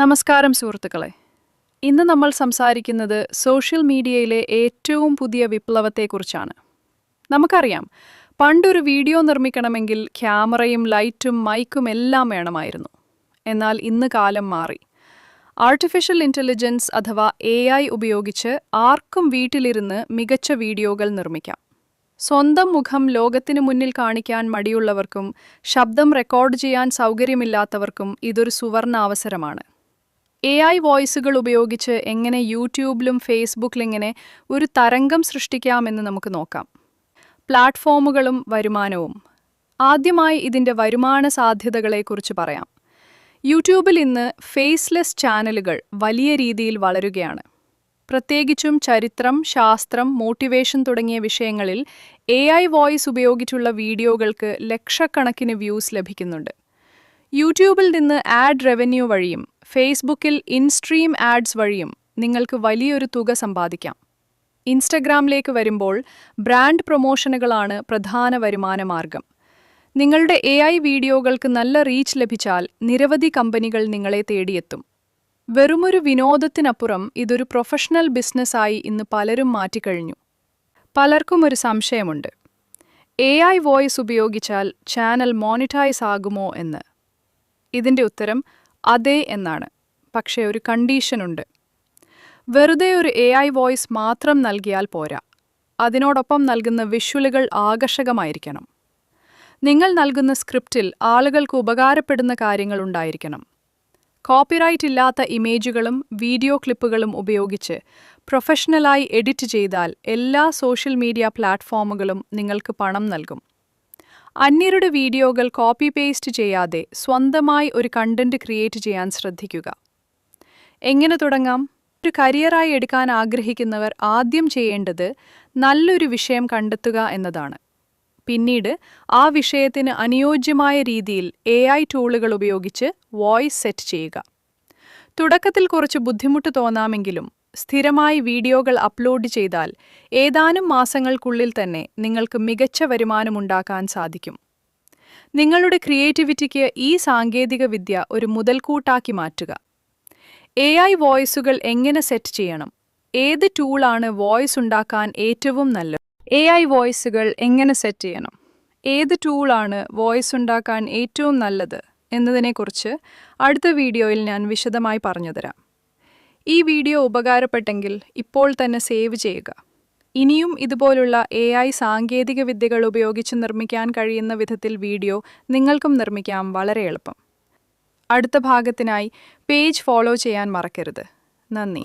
നമസ്കാരം സുഹൃത്തുക്കളെ. ഇന്ന് നമ്മൾ സംസാരിക്കുന്നത് സോഷ്യൽ മീഡിയയിലെ ഏറ്റവും പുതിയ വിപ്ലവത്തെക്കുറിച്ചാണ്. നമുക്കറിയാം പണ്ടൊരു വീഡിയോ നിർമ്മിക്കണമെങ്കിൽ ക്യാമറയും ലൈറ്റും മൈക്കും എല്ലാം വേണമായിരുന്നു. എന്നാൽ ഇന്ന് കാലം മാറി. ആർട്ടിഫിഷ്യൽ ഇന്റലിജൻസ് അഥവാ എ ഐ ഉപയോഗിച്ച് ആർക്കും വീട്ടിലിരുന്ന് മികച്ച വീഡിയോകൾ നിർമ്മിക്കാം. സ്വന്തം മുഖം ലോകത്തിനു മുന്നിൽ കാണിക്കാൻ മടിയുള്ളവർക്കും ശബ്ദം റെക്കോർഡ് ചെയ്യാൻ സൗകര്യമില്ലാത്തവർക്കും ഇതൊരു സുവർണ അവസരമാണ്. എ ഐ വോയിസുകൾ ഉപയോഗിച്ച് എങ്ങനെ യൂട്യൂബിലും ഫേസ്ബുക്കിലും ഇങ്ങനെ ഒരു തരംഗം സൃഷ്ടിക്കാമെന്ന് നമുക്ക് നോക്കാം. പ്ലാറ്റ്ഫോമുകളും വരുമാനവും. ആദ്യമായി ഇതിന്റെ വരുമാന സാധ്യതകളെക്കുറിച്ച് പറയാം. യൂട്യൂബിൽ ഇന്ന് ഫേസ്ലെസ് ചാനലുകൾ വലിയ രീതിയിൽ വളരുകയാണ്. പ്രത്യേകിച്ചും ചരിത്രം ശാസ്ത്രം മോട്ടിവേഷൻ തുടങ്ങിയ വിഷയങ്ങളിൽ എ ഐ വോയിസ് ഉപയോഗിച്ചുള്ള വീഡിയോകൾക്ക് ലക്ഷക്കണക്കിന് വ്യൂസ് ലഭിക്കുന്നുണ്ട്. യൂട്യൂബിൽ നിന്ന് ആഡ് റവന്യൂ വഴിയും ഫേസ്ബുക്കിൽ ഇൻസ്ട്രീം ആഡ്സ് വഴിയും നിങ്ങൾക്ക് വലിയൊരു തുക സമ്പാദിക്കാം. ഇൻസ്റ്റഗ്രാമിലേക്ക് വരുമ്പോൾ ബ്രാൻഡ് പ്രൊമോഷനുകളാണ് പ്രധാന വരുമാന മാർഗം. നിങ്ങളുടെ എ ഐ വീഡിയോകൾക്ക് നല്ല റീച്ച് ലഭിച്ചാൽ നിരവധി കമ്പനികൾ നിങ്ങളെ തേടിയെത്തും. വെറുമൊരു വിനോദത്തിനപ്പുറം ഇതൊരു പ്രൊഫഷണൽ ബിസിനസ്സായി ഇന്ന് പലരും മാറ്റിക്കഴിഞ്ഞു. പലർക്കും ഒരു സംശയമുണ്ട്. എ ഐ വോയിസ് ഉപയോഗിച്ചാൽ ചാനൽ മോണിറ്റൈസ് ആകുമോ എന്ന്? ഇതിന്റെ ഉത്തരം അതെ എന്നാണ്. പക്ഷേ ഒരു കണ്ടീഷനുണ്ട് വെറുതെ ഒരു എ ഐ വോയിസ് മാത്രം നൽകിയാൽ പോരാ. അതിനോടൊപ്പം നൽകുന്ന വിഷ്വലുകൾ ആകർഷകമായിരിക്കണം. നിങ്ങൾ നൽകുന്ന സ്ക്രിപ്റ്റിൽ ആളുകൾക്ക് ഉപകാരപ്പെടുന്ന കാര്യങ്ങൾ ഉണ്ടായിരിക്കണം. കോപ്പിറൈറ്റ് ഇല്ലാത്ത ഇമേജുകളും വീഡിയോ ക്ലിപ്പുകളും ഉപയോഗിച്ച് പ്രൊഫഷണലായി എഡിറ്റ് ചെയ്താൽ എല്ലാ സോഷ്യൽ മീഡിയ പ്ലാറ്റ്ഫോമുകളും നിങ്ങൾക്ക് പണം നൽകും. അന്യരുടെ വീഡിയോകൾ കോപ്പി പേസ്റ്റ് ചെയ്യാതെ സ്വന്തമായി ഒരു കണ്ടന്റ് ക്രിയേറ്റ് ചെയ്യാൻ ശ്രദ്ധിക്കുക. എങ്ങനെ തുടങ്ങാം? ഒരു കരിയറായി എടുക്കാൻ ആഗ്രഹിക്കുന്നവർ ആദ്യം ചെയ്യേണ്ടത് നല്ലൊരു വിഷയം കണ്ടെത്തുക എന്നതാണ്. പിന്നീട് ആ വിഷയത്തിന് അനുയോജ്യമായ രീതിയിൽ എ ഐ ടൂളുകൾ ഉപയോഗിച്ച് വോയിസ് സെറ്റ് ചെയ്യുക. തുടക്കത്തിൽ കുറച്ച് ബുദ്ധിമുട്ട് തോന്നാമെങ്കിലും സ്ഥിരമായി വീഡിയോകൾ അപ്ലോഡ് ചെയ്താൽ ഏതാനും മാസങ്ങൾക്കുള്ളിൽ തന്നെ നിങ്ങൾക്ക് മികച്ച വരുമാനമുണ്ടാക്കാൻ സാധിക്കും. നിങ്ങളുടെ ക്രിയേറ്റിവിറ്റിക്ക് ഈ സാങ്കേതികവിദ്യ ഒരു മുതൽക്കൂട്ടാക്കി മാറ്റുക. എ ഐ വോയിസുകൾ എങ്ങനെ സെറ്റ് ചെയ്യണം? ഏത് ടൂളാണ് വോയിസ് ഉണ്ടാക്കാൻ ഏറ്റവും നല്ലത്? എ ഐ വോയിസുകൾ എങ്ങനെ സെറ്റ് ചെയ്യണം? ഏത് ടൂളാണ് വോയിസ് ഉണ്ടാക്കാൻ ഏറ്റവും നല്ലത് എന്നതിനെക്കുറിച്ച് അടുത്ത വീഡിയോയിൽ ഞാൻ വിശദമായി പറഞ്ഞുതരാം. ഈ വീഡിയോ ഉപകാരപ്പെട്ടെങ്കിൽ ഇപ്പോൾ തന്നെ സേവ് ചെയ്യുക. ഇനിയും ഇതുപോലുള്ള എ ഐ സാങ്കേതിക വിദ്യകൾ ഉപയോഗിച്ച് നിർമ്മിക്കാൻ കഴിയുന്ന വിധത്തിൽ വീഡിയോ നിങ്ങൾക്കും നിർമ്മിക്കാം വളരെ എളുപ്പം. അടുത്ത ഭാഗത്തിനായി പേജ് ഫോളോ ചെയ്യാൻ മറക്കരുത്. നന്ദി.